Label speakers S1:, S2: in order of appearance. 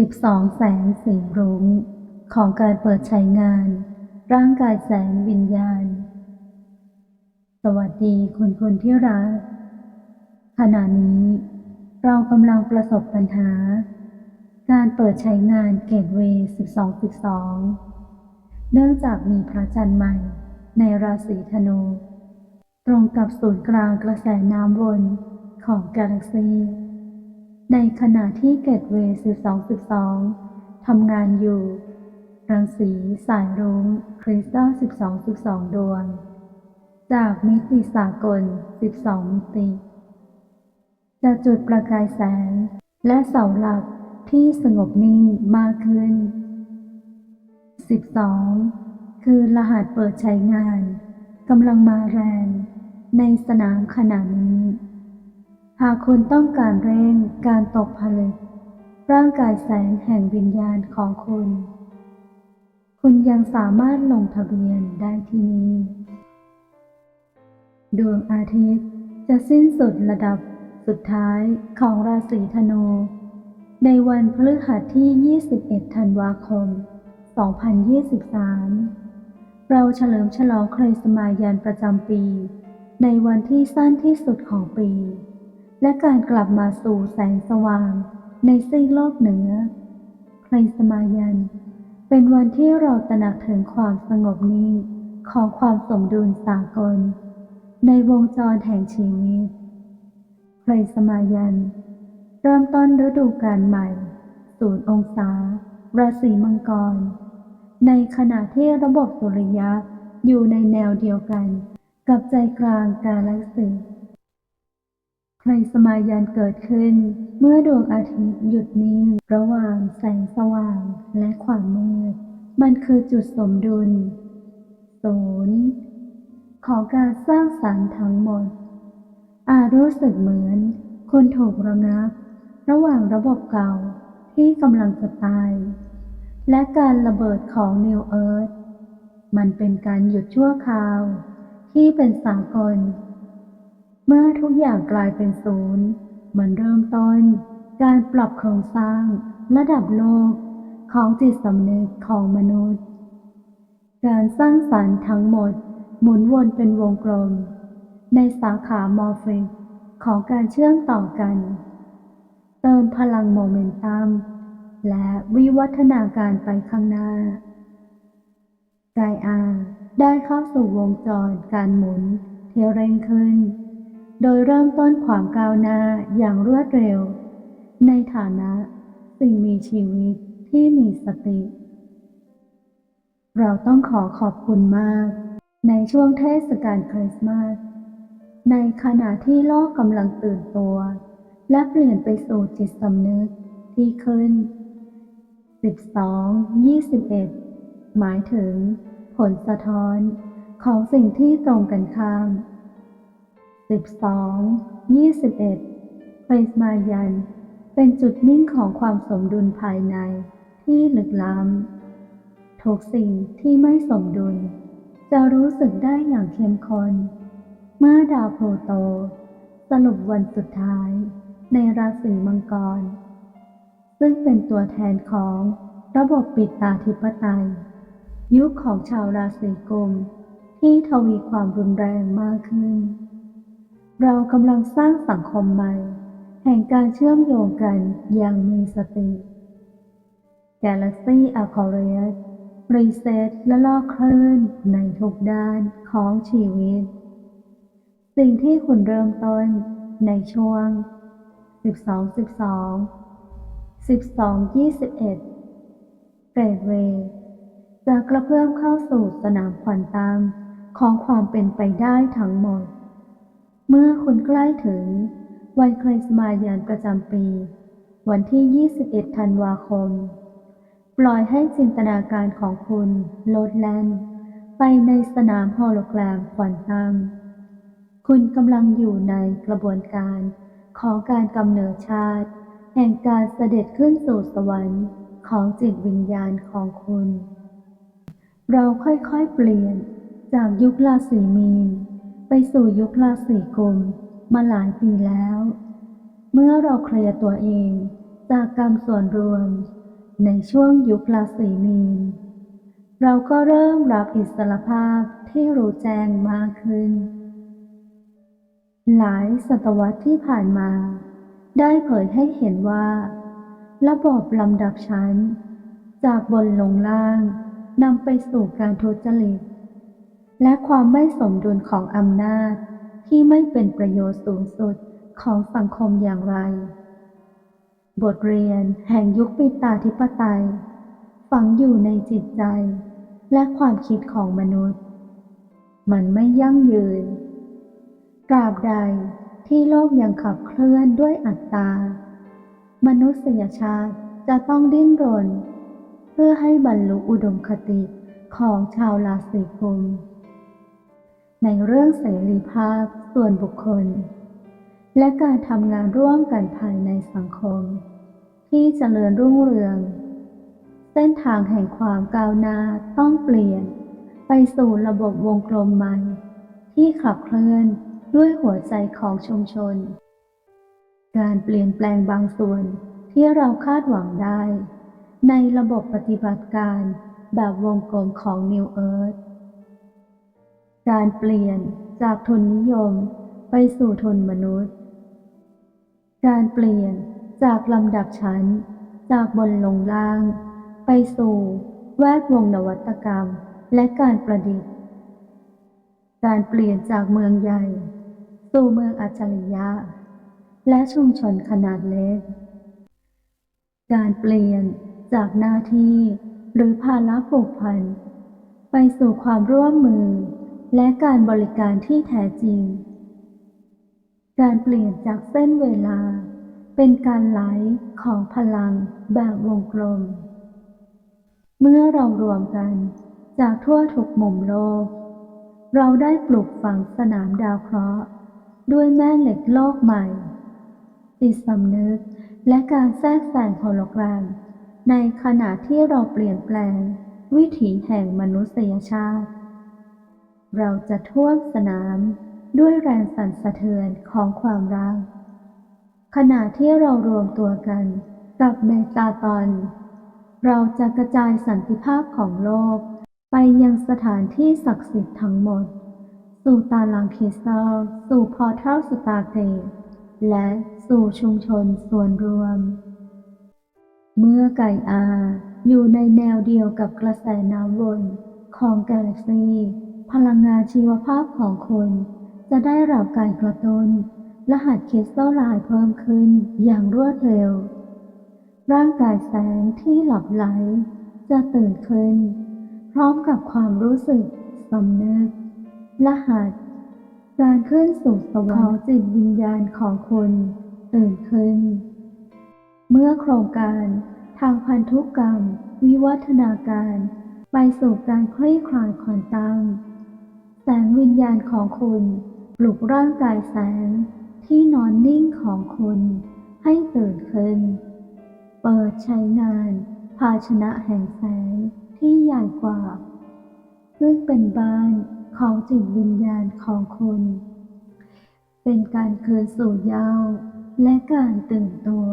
S1: 12 แสงสีรุ้งของการเปิดใช้งาน ร่างกายแสงวิญญาณ สวัสดีคุณคุณที่รัก ขณะนี้ เรากำลังประสบปัญหา การเปิดใช้งานเกตเวย์12 12 เนื่องจากมีพระจันทร์ใหม่ในราศีธนู ตรงกับศูนย์กลางกระแสน้ำวนของกาแล็กซี ในขณะที่เกตเวย์12 12 ทำงานอยู่ รังสีสายรุ้งคริสตัล12 12 ดวง จากมิติสากล 12 มิติ จะจุดประกายแสง และเสาหลักที่สงบนิ่งมากขึ้น 12 คือรหัสเปิดใช้งานกำลังมาแรงในสนามขณะนี้ หากคุณต้องการเร่งการตกผลึก ร่างกายแสงแห่งวิญญาณของคุณ คุณยังสามารถลงทะเบียนได้ที่นี่ดวงอาทิตย์จะสิ้นสุดระดับสุดท้ายของราศีธนู ในวันพฤหัสที่ 21 ธันวาคม 2023 เราเฉลิมฉลองคริสมายันประจำปี ในวันที่สั้นที่สุดของปี และการกลับมาสู่แสงสว่างในซีกโลกเหนือคริสมายัน เป็นวันที่เราตระหนักถึงความสงบนิ่งของความสมดุลสากล ในวงจรแห่งชีวิตคริสมายัน เริ่มต้นฤดูกาลใหม่ศูนย์องศา ราศีมังกร ในขณะที่ระบบสุริยะอยู่ในแนวเดียวกัน กับใจกลางกาแล็กซี ใครสมายันเกิดขึ้น เมื่อดวงอาทิตย์หยุดนิ่ง ระหว่างแสงสว่างและความมืด มันคือจุดสมดุลศูนย์ของการสร้างสรรค์ทั้งหมด อาจรู้สึกเหมือนคุณถูกระงับ ระหว่างระบบเก่าที่กำลังจะตาย และการระเบิดของ New Earth มันเป็นการหยุดชั่วคราว ที่เป็นสากล เมื่อทุกอย่างกลายเป็นศูนย์ มันเริ่มต้น การปรับโครงสร้าง ระดับโลก ของจิตสำนึกของมนุษย์ การสร้างสรรค์ทั้งหมด หมุนวนเป็นวงกลม ในสาขามอร์ฟิกของการเชื่อมต่อกัน เติมพลังโมเมนตัมและวิวัฒนาการไปข้างหน้าไกอาได้เข้าสู่วงจรการหมุนที่เร่งขึ้น โดยเริ่มต้นความก้าวหน้าอย่างรวดเร็ว ในฐานะสิ่งมีชีวิตที่มีสติ เราต้องขอขอบคุณมาก ในช่วงเทศกาลคริสต์มาสในขณะที่โลกกำลังตื่นตัว และเปลี่ยนไปสู่จิตสำนึกที่ขึ้น 12 21 หมายถึง ผลสะท้อนของสิ่งที่ตรงกันข้าม 12 21คริสมายัน เป็นจุดนิ่งของความสมดุลภายในที่ลึกล้ำทุกสิ่งที่ไม่สมดุล จะรู้สึกได้อย่างเข้มข้นเมื่อดาวโพโต สรุปวันสุดท้าย ในราศีมังกร ซึ่งเป็นตัวแทนของระบบปิดตาธิปไตย ยุคของชาวราศีกุมที่ทวีความรุนแรงมากขึ้น เรากำลังสร้างสังคมใหม่ แห่งการเชื่อมโยงกันอย่างมีสติ Galaxy Aquarius รีเซ็ตและลอกคลื่นในทุกด้านของชีวิต สิ่งที่คุณเริ่มต้นในช่วง 12 12 12 21 เกรดเวจะกระเพื่อมเข้าสู่สนามควอนตัมของความเป็นไปได้ทั้งหมด เมื่อคุณใกล้ถึง วันคริสต์มายันประจำปี วันที่ 21 ธันวาคม ปล่อยให้จินตนาการของคุณโลดแล่นไปในสนามโฮโลแกรมควอนตัมคุณกำลังอยู่ในกระบวนการของการกำเนิดชาติ แห่งการเสด็จขึ้นสู่สวรรค์ของจิตวิญญาณของคุณ เราค่อยๆเปลี่ยนจากยุคราศีมีน ไปสู่ยุคราศีกุมมาหลายปีแล้ว เมื่อเราเคลียร์ตัวเอง จากกรรมส่วนรวม ในช่วงยุคราศีมีน เราก็เริ่มรับอิสรภาพที่รู้แจ้งมากขึ้น หลายศตวรรษที่ผ่านมา ได้เผยให้เห็นว่า ระบบลำดับชั้น จากบนลงล่างนำไปสู่การทุจริต และความไม่สมดุลของอำนาจ ที่ไม่เป็นประโยชน์สูงสุดของสังคมอย่างไร บทเรียนแห่งยุคปิตาธิปไตย ฝังอยู่ในจิตใจ และความคิดของมนุษย์ มันไม่ยั่งยืนตราบใดที่โลกยังขับเคลื่อนด้วยอัตตา มนุษยชาติจะต้องดิ้นรน เพื่อให้บรรลุอุดมคติของชาวราศีกุม ในเรื่องเสรีภาพส่วนบุคคล และการทำงานร่วมกันภายในสังคม ที่เจริญรุ่งเรือง เส้นทางแห่งความก้าวหน้าต้องเปลี่ยน ไปสู่ระบบวงกลมใหม่ ที่ขับเคลื่อนด้วยหัวใจของชุมชน การเปลี่ยนแปลงบางส่วนที่เราคาดหวังได้ ในระบบปฏิบัติการแบบวงกลมของ New Earth การเปลี่ยนจากทุนนิยมไปสู่ทุนมนุษย์ การเปลี่ยนจากลำดับชั้น จากบนลงล่าง ไปสู่แวดวงนวัตกรรมและการประดิษฐ์ การเปลี่ยนจากเมืองใหญ่ สู่เมืองอัจฉริยะ และชุมชนขนาดเล็ก การเปลี่ยนจากหน้าที่หรือภาระผูกพัน ไปสู่ความร่วมมือ และการบริการที่แท้จริง การเปลี่ยนจากเส้นเวลา เป็นการไหลของพลังแบบวงกลม เมื่อเรารวมกันจากทั่วทุกมุมโลก เราได้ปลูกฝังสนามดาวเคราะห์ ด้วยแม่เหล็กโลกใหม่จิตสำนึกและการแทรกแซงโฮโลกรมในขณะที่เราเปลี่ยนแปลง วิถีแห่งมนุษยชาติ เราจะท่วมสนามด้วยแรงสั่นสะเทือนของความรัก ขณะที่เรารวมตัวกันกับเมตาตอน เราจะกระจายสันติภาพของโลก ไปยังสถานที่ศักดิ์สิทธิ์ทั้งหมด สู่ตาลังคริสตัลสู่พอร์ทัลสตาเกตและสู่ชุมชนส่วนรวม เมื่อไก่อาอยู่ในแนวเดียวกับกระแสน้ำวนของกาแล็กซี พลังงานชีวภาพของคุณจะได้รับการกระตุ้นรหัสคริสตัลไลน์เพิ่มขึ้นอย่างรวดเร็ว ร่างกายแสงที่หลับไหล จะตื่นขึ้น พร้อมกับความรู้สึกสำนึก รหัส การขึ้นสู่สวรรค์ของจิตวิญญาณของคุณตื่นขึ้น เมื่อโครงการทางพันธุกรรม วิวัฒนาการ ไปสู่การคลี่คลายควอนตัม สงวิญญาณของคุณปลุกร่างกายแสงที่นอนนิ่งของคุณให้ตื่นขึ้น เปิดใช้งานภาชนะแห่งแสงที่ใหญ่กว่า ซึ่งเป็นบ้านของจิตวิญญาณของคุณ เป็นการคืนสู่เยาว์และการตื่นตัว